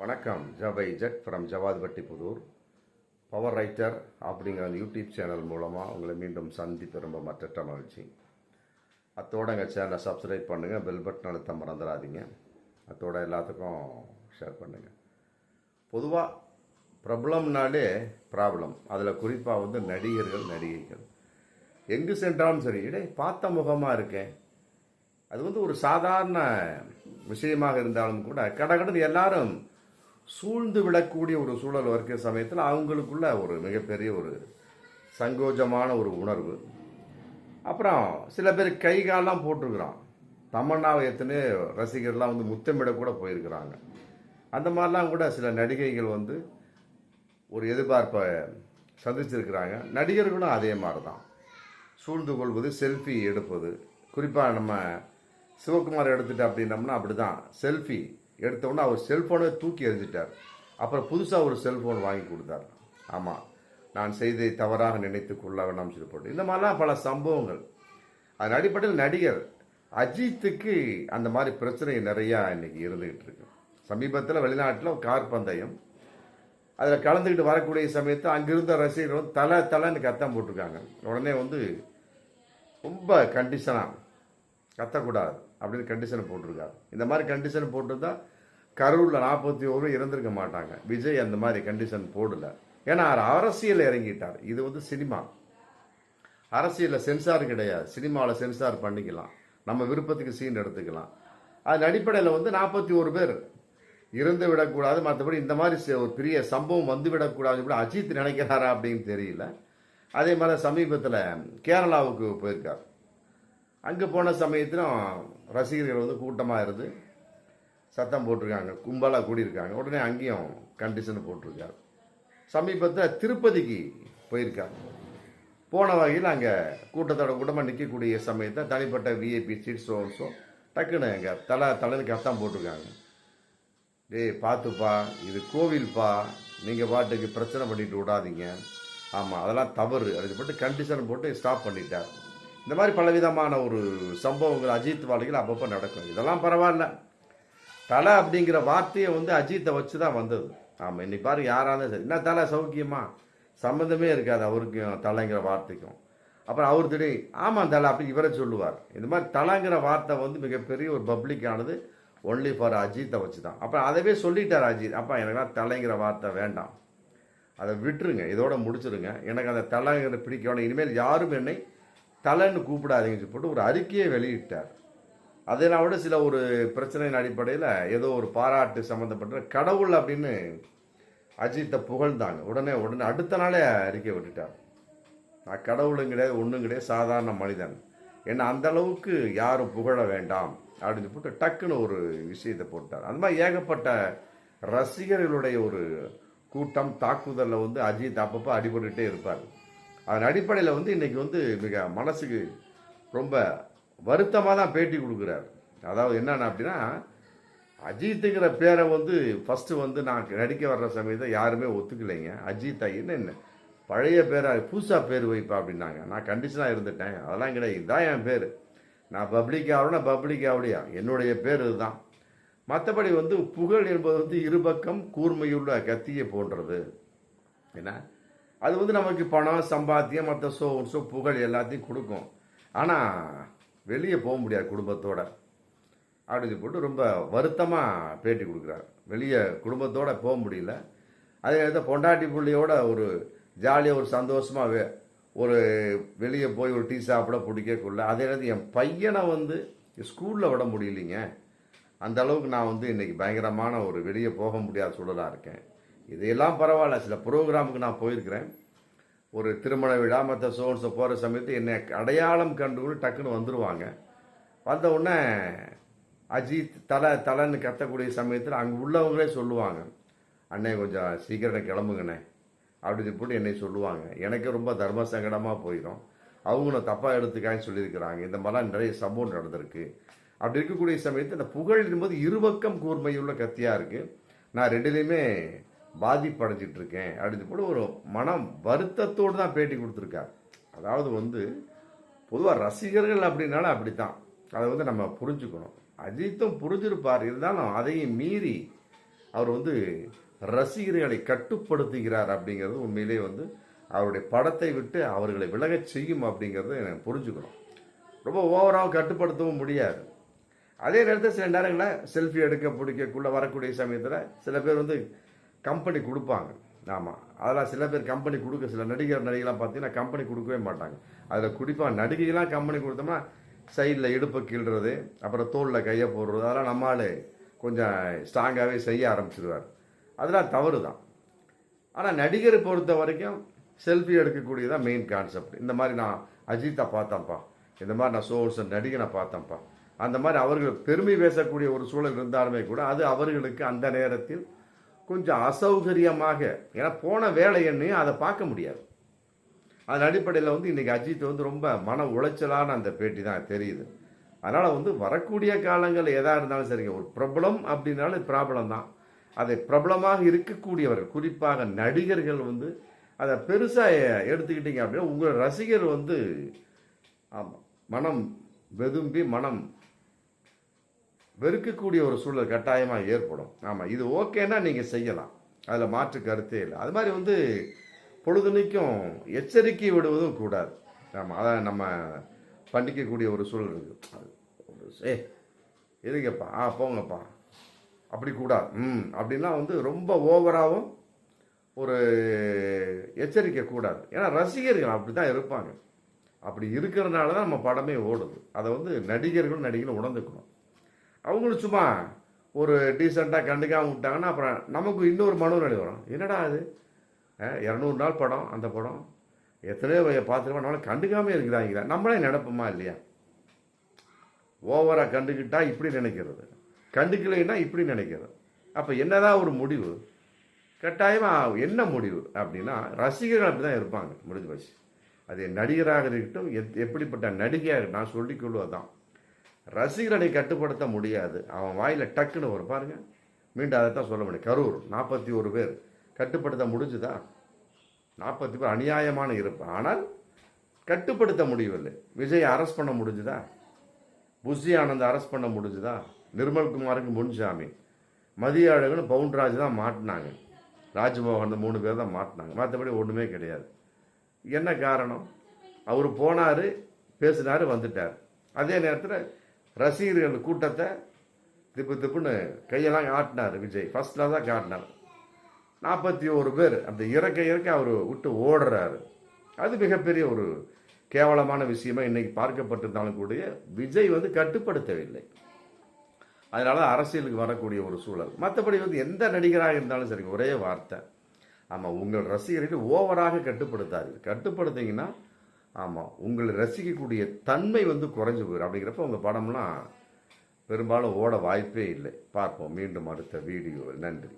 வணக்கம். ஜவை jet from Javadupatti Pudur. Power writer அப்படிங்கிற அந்த யூடியூப் சேனல் மூலமாக உங்களை மீண்டும் சந்திப்பு ரொம்ப மற்ற மகிழ்ச்சி. அத்தோட எங்கள் சேனலை சப்ஸ்கிரைப் பண்ணுங்கள் பெல் பட்டன் அழுத்த மறந்துடாதீங்க. அத்தோட எல்லாத்துக்கும் ஷேர் பண்ணுங்கள் பொதுவாக பிரபலம்னாலே ப்ராப்ளம் அதில் குறிப்பாக வந்து நடிகர்கள் நடிகைகள். எங்கு சென்றாலும் சரி இடே பார்த்த முகமாக இருக்கேன் அது வந்து ஒரு சாதாரண விஷயமாக இருந்தாலும் கூட கடகடன்னு எல்லாரும் சூழ்ந்து விடக்கூடிய ஒரு சூழல் இருக்கிற சமயத்தில் அவங்களுக்குள்ள ஒரு மிகப்பெரிய ஒரு சங்கோஜமான ஒரு உணர்வு. அப்புறம் சில பேர் கை காலெலாம் போட்டிருக்கிறான். தமன்னாவை எத்தனை ரசிகர்லாம் வந்து முத்தமிட கூட போயிருக்கிறாங்க. அந்த மாதிரிலாம் கூட சில நடிகைகள் வந்து ஒரு எதிர்பார்ப்பை சந்திச்சிருக்கிறாங்க. நடிகர்களும் அதே மாதிரி தான் சூழ்ந்து கொள்வது செல்ஃபி எடுப்பது. குறிப்பாக நம்ம சிவகுமார் எடுத்துகிட்டு அப்படின்னம்னா அப்படி தான் செல்ஃபி எடுத்தோன்னே அவர் செல்ஃபோனை தூக்கி எறிஞ்சிட்டார். அப்புறம் புதுசாக ஒரு செல்ஃபோன் வாங்கி கொடுத்தார். ஆமாம் நான் செய்ததை தவறாக நினைத்து கொள்ள வேண்டாம் சொல்லி போட்டு. இந்த மாதிரிலாம் பல சம்பவங்கள். அதன் அடிப்படையில் நடிகர் அஜித்துக்கு அந்த மாதிரி பிரச்சனை நிறையா இன்றைக்கி இருந்துகிட்டு இருக்கு. சமீபத்தில் வெளிநாட்டில் கார் பந்தயம். அதில் கலந்துக்கிட்டு வரக்கூடிய சமயத்தில் அங்கிருந்த ரசிகர்கள் தலை தலைன்னு கத்தம் போட்டிருக்காங்க. உடனே வந்து ரொம்ப கண்டிஷனாக கத்தக்கூடாது அப்படின்னு கண்டிஷனை போட்டிருக்காரு. இந்த மாதிரி கண்டிஷன் போட்டிருந்தா கரூரில் நாற்பத்தி ஒரு இறந்திருக்க மாட்டாங்க. விஜய் அந்த மாதிரி கண்டிஷன் போடல. ஏன்னா அவர் அரசியல் இறங்கிட்டார். இது வந்து சினிமா. அரசியலில் சென்சார் கிடையாது. சினிமாவில் சென்சார் பண்ணிக்கலாம். நம்ம விருப்பத்துக்கு சீன் எடுத்துக்கலாம். அதன் அடிப்படையில் வந்து நாற்பத்தி ஒரு பேர் இறந்து விடக்கூடாது. மற்றபடி இந்த மாதிரி ஒரு பெரிய சம்பவம் வந்து விடக்கூடாது இப்படி அஜித் நினைக்கிறாரா அப்படின்னு தெரியல. அதே மாதிரி சமீபத்தில் கேரளாவுக்கு போயிருக்கார். அங்கே போன சமயத்திலும் ரசிகர்கள் வந்து கூட்டமாக இருந்து சத்தம் போட்டிருக்காங்க கும்பலாக கூடியிருக்காங்க. உடனே அங்கேயும் கண்டிஷன் போட்டிருக்காரு. சமீபத்தில் திருப்பதிக்கு போயிருக்கார் போன வகையில் அங்கே கூட்டத்தோட கூட்டமாக நிற்கக்கூடிய சமயத்தை தனிப்பட்ட விஐபி சீட் ஷோ டக்குன்னு அங்கே தலை தலைன்னு கத்தம் போட்டிருக்காங்க. டேய் பார்த்துப்பா இது கோவில்ப்பா. நீங்கள் பாட்டுக்கு பிரச்சனை பண்ணிட்டு விடாதீங்க ஆமாம் அதெல்லாம் தவறு. அதுக்கு போட்டு கண்டிஷன் போட்டு ஸ்டாப் பண்ணிட்டார். இந்த மாதிரி பலவிதமான ஒரு சம்பவங்கள் அஜித் வாழ்க்கையில் அப்பப்போ நடக்கும். இதெல்லாம் பரவாயில்ல. தலை அப்படிங்கிற வார்த்தையை வந்து அஜித்தை வச்சு தான் வந்தது. ஆமாம் இன்னைக்கு பாரு யாராலும் சரி. என்ன தலை சௌக்கியமா? சம்மந்தமே இருக்காது அவருக்கும் தலைங்கிற வார்த்தைக்கும். அப்புறம் அவர் திடீர் ஆமாம் தலை அப்படி இவரை சொல்லுவார். இந்த மாதிரி தலைங்கிற வார்த்தை வந்து மிகப்பெரிய ஒரு பப்ளிக்கானது ஒன்லி ஃபார் அஜித்தை வச்சு தான் அப்புறம் அதவே சொல்லிட்டார் அஜித். அப்பா எனக்குலாம் தலைங்கிற வார்த்தை வேண்டாம். அதை விட்டுருங்க இதோட முடிச்சிருங்க. எனக்கு அந்த தலைங்கிற பிடிக்க வேண்டாம் இனிமேல் யாரும் என்னை தலைன்னு கூப்பிடாதீங்கன்னு சொல்லி போட்டு ஒரு அறிக்கையை வெளியிட்டார். அதெல்லாம் விட சில ஒரு பிரச்சனையின் அடிப்படையில் ஏதோ ஒரு பாராட்டு சம்மந்தப்பட்ட கடவுள் அப்படின்னு அஜித்தை புகழ்ந்தாங்க. உடனே உடனே அடுத்த நாளே அறிக்கை விட்டுட்டார். நான் கடவுளும் கிடையாது ஒன்றும் கிடையாது சாதாரண மனிதன். என்ன அந்த அளவுக்கு யாரும் புகழ வேண்டாம் அப்படின்னு போட்டு டக்குன்னு ஒரு விஷயத்தை போட்டார். அந்த மாதிரி ஏகப்பட்ட ரசிகர்களுடைய ஒரு கூட்டம் தாக்குதலில் வந்து அஜித் அப்பப்போ அடிபட்டுகிட்டே இருப்பார். அதன் அடிப்படையில் வந்து இன்றைக்கி வந்து மிக மனசுக்கு ரொம்ப வருத்தமாக தான் பேட்டி கொடுக்குறாரு. அதாவது என்னென்ன அப்படின்னா அஜித்துங்கிற பேரை வந்து ஃபஸ்ட்டு வந்து நான் நடிக்க வர்ற சமயத்தை யாருமே ஒத்துக்கலைங்க. அஜித் என்ன என்ன? பழைய பேராக புதுசாக பேர் வைப்பா அப்படின்னாங்க. நான் கண்டிஷனாக இருந்துட்டேன். அதெல்லாம் கிடையாது. இதுதான் என் பேர். நான் பப்ளிக் ஆகணும்னா பப்ளிக் ஆகலையா என்னுடைய பேர் இதுதான். மற்றபடி வந்து புகழ் என்பது வந்து இருபக்கம் கூர்மையுள்ள கத்தியை போன்றது. என்ன? அது வந்து நமக்கு பணம் சம்பாத்தியம் மற்ற சோ சோ புகழ் எல்லாத்தையும் கொடுக்கும். ஆனால் வெளியே போக முடியாது குடும்பத்தோட. அப்படின்னு போட்டு ரொம்ப வருத்தமாக பேட்டி கொடுக்குறாரு. வெளியே குடும்பத்தோட போக முடியல. அதே நேரத்தில் பொண்டாட்டி பிள்ளையோட ஒரு ஜாலியாக ஒரு சந்தோஷமாக ஒரு வெளியே போய் ஒரு டீ சாப்பிட பிடிக்கக்குள்ள அதே நேரத்தில் என் பையனை வந்து ஸ்கூலில் விட முடியலைங்க. அந்த அளவுக்கு நான் வந்து இன்றைக்கி பயங்கரமான ஒரு வெளியே போக முடியாத சூழலாக இருக்கேன். இதையெல்லாம் பரவாயில்ல. சில ப்ரோக்ராமுக்கு நான் போயிருக்கிறேன். ஒரு திருமண விழா மற்ற சோன்ஸை போகிற சமயத்து என்னை அடையாளம் கண்டு டக்குன்னு வந்துடுவாங்க வந்த உடனே அஜித் தலை தலைன்னு கத்தக்கூடிய சமயத்தில் அங்கே உள்ளவங்களே சொல்லுவாங்க. அண்ணே கொஞ்சம் சீக்கிரம் கிளம்புங்கண்ணே அப்படின்னு போட்டு என்னை சொல்லுவாங்க. எனக்கு ரொம்ப தர்ம சங்கடமாக போயிடும். அவங்களும் தப்பாக எடுத்துக்கான்னு சொல்லியிருக்கிறாங்க. இந்த மாதிரிலாம் நிறைய சம்பவம் நடந்திருக்கு. அப்படி இருக்கக்கூடிய சமயத்தில் இந்த புகழ் என்பது இருபக்கம் கூர்மையுள்ள கத்தியாக இருக்குது நான் ரெண்டுலேயுமே பாதிப்படைஞ்சிட்டு இருக்கேன் அப்படின்னு போட்டு ஒரு மனம் வருத்தத்தோடு தான் பேட்டி கொடுத்துருக்கார் அதாவது வந்து பொதுவாக ரசிகர்கள் அப்படின்னாலும் அப்படித்தான். அதை வந்து நம்ம புரிஞ்சுக்கணும். அஜித்தும் புரிஞ்சிருப்பார். இருந்தாலும் அதையும் மீறி அவர் வந்து ரசிகர்களை கட்டுப்படுத்துகிறார் அப்படிங்கிறது உண்மையிலேயே வந்து அவருடைய படத்தை விட்டு அவர்களை விலகச் செய்யும் அப்படிங்கிறத எனக்கு புரிஞ்சுக்கணும். ரொம்ப ஓவராக கட்டுப்படுத்தவும் முடியாது. அதே நேரத்தில் சில நேரங்களில் செல்ஃபி எடுக்க பிடிக்கக்குள்ளே வரக்கூடிய சமயத்தில் சில பேர் வந்து கம்பெனி கொடுப்பாங்க. ஆமாம் அதெல்லாம் சில பேர் கம்பெனி கொடுக்க சில நடிகர் நடிகைலாம் பார்த்தீங்கன்னா கம்பெனி கொடுக்கவே மாட்டாங்க. அதில் குறிப்பாக நடிகைலாம் கம்பெனி கொடுத்தோம்னா சைடில் இடுப்பை கீழ்றது அப்புறம் தோளில் கையை போடுறது அதெல்லாம் நம்மால் கொஞ்சம் ஸ்ட்ராங்காகவே செய்ய ஆரம்பிச்சிருவார். அதெல்லாம் தவறு தான் ஆனால் நடிகரை பொறுத்த வரைக்கும் செல்ஃபி எடுக்கக்கூடியதான் மெயின் கான்செப்ட் இந்த மாதிரி நான் அஜித்தை பார்த்தேன்ப்பா. இந்த மாதிரி நான் சோர்ஸ் நடிகனை பார்த்தேன்ப்பா. அந்த மாதிரி அவர்கள் பெருமை பேசக்கூடிய ஒரு சூழல் இருந்தாலுமே கூட அது அவர்களுக்கு அந்த நேரத்தில் கொஞ்சம் அசௌகரியமாக ஏன்னா போன வேலை என்னையும் அதை பார்க்க முடியாது. அதன் அடிப்படையில் வந்து இன்றைக்கி அஜித் வந்து ரொம்ப மன உளைச்சலான அந்த பேட்டி தான் தெரியுது. அதனால் வந்து வரக்கூடிய காலங்கள் எதாக இருந்தாலும் சரிங்க ஒரு பிரபலம் அப்படின்னாலும் ப்ராப்ளம் தான். அதை பிரபலமாக இருக்கக்கூடியவர்கள் குறிப்பாக நடிகர்கள் வந்து அதை பெருசாக எடுத்துக்கிட்டீங்க அப்படின்னா உங்கள் ரசிகர் வந்து ஆமாம் மனம் வெதும்பி மனம் வெறுக்கக்கூடிய ஒரு சூழல் கட்டாயமாக ஏற்படும். ஆமாம் இது ஓகேன்னா நீங்கள் செய்யலாம். அதில் மாற்று கருத்தே இல்லை. அது மாதிரி வந்து பொழுதுனைக்கும் எச்சரிக்கை விடுவதும் கூடாது. ஆமாம் அதான் நம்ம பண்ணிக்கக்கூடிய ஒரு சூழல் இருக்குது அது ஏ எதுங்கப்பா ஆ போங்கப்பா. அப்படி கூடாது. ம் அப்படின்னா வந்து ரொம்ப ஓவராகவும் ஒரு எச்சரிக்கை கூடாது. ஏன்னா ரசிகர்கள் அப்படி தான் இருப்பாங்க. அப்படி இருக்கிறனால தான் நம்ம படமே ஓடுது. அதை வந்து நடிகர்களும் நடிகர்களும் உணர்ந்துக்கணும். அவங்களும் சும்மா ஒரு டீசெண்டாக கண்டுக்காம விட்டாங்கன்னா அப்புறம் நமக்கு இன்னொரு மனோநிலை வரும். என்னடா அது இரநூறு நாள் படம் அந்த படம். எத்தனையோ பார்த்துருப்போம். நம்மளால கண்டுக்காமே இருக்கிறாங்க. நம்மளே நினப்போமா இல்லையா? ஓவராக கண்டுக்கிட்டா இப்படி நினைக்கிறது. கண்டுக்கலைன்னா இப்படி நினைக்கிறது. அப்போ என்னதான் ஒரு முடிவு? கட்டாயமாக என்ன முடிவு அப்படின்னா ரசிகர்கள் அப்படி தான் இருப்பாங்க. முடிஞ்சு போச்சு அது நடிகராக இருக்கட்டும் எத் எப்படிப்பட்ட நடிகையாக நான் சொல்லிக்கொள்வது தான் ரசிகர்களை கட்டுப்படுத்த முடியாது. அவன் வாயில் டக்குன்னு வரும். பாருங்க. மீண்டும் அதை தான் சொல்ல முடியும். கரூர் நாற்பத்தி ஒரு பேர். கட்டுப்படுத்த முடிஞ்சுதா? நாற்பத்தி பேர் அநியாயமான இருப்பு. ஆனால் கட்டுப்படுத்த முடியவில்லை. விஜய் அரெஸ்ட் பண்ண முடிஞ்சுதா? புஷி ஆனந்த் அரெஸ்ட் பண்ண முடிஞ்சுதா? நிர்மல்குமாருக்கு முன்சாமி மதிய அழகுன்னு பவுன்ராஜ் தான் மாட்டினாங்க. ராஜ்மோகன் மூணு பேர் தான் மாட்டினாங்க. மற்றபடி ஒன்றுமே கிடையாது. என்ன காரணம்? அவர் போனார் பேசினார் வந்துட்டார். அதே நேரத்தில் ரசிகர்கள் கூட்டத்தை திப்பு திப்புன்னு கையெல்லாம் காட்டினார் விஜய். ஃபஸ்ட்டில் தான் காட்டினார். நாற்பத்தி ஒரு பேர் அந்த இறக்க இறக்க அவர் விட்டு ஓடுறாரு. அது மிகப்பெரிய ஒரு கேவலமான விஷயமா இன்னைக்கு பார்க்கப்பட்டிருந்தாலும் கூட விஜய் வந்து கட்டுப்படுத்தவில்லை. அதனால அரசியலுக்கு வரக்கூடிய ஒரு சூழல். மற்றபடி வந்து எந்த நடிகராக இருந்தாலும் சரி ஒரே வார்த்தை. ஆமாம் உங்கள் ரசிகர்கள் ஓவராக கட்டுப்படுத்தாது கட்டுப்படுத்திங்கன்னா ஆமாம் உங்களை ரசிக்கக்கூடிய தன்மை வந்து குறைஞ்சு போயிடும் அப்படிங்கிறப்ப உங்கள் படம்லாம் பெரும்பாலும் ஓட வாய்ப்பே இல்லை. பார்ப்போம். மீண்டும் அடுத்த வீடியோவில். நன்றி.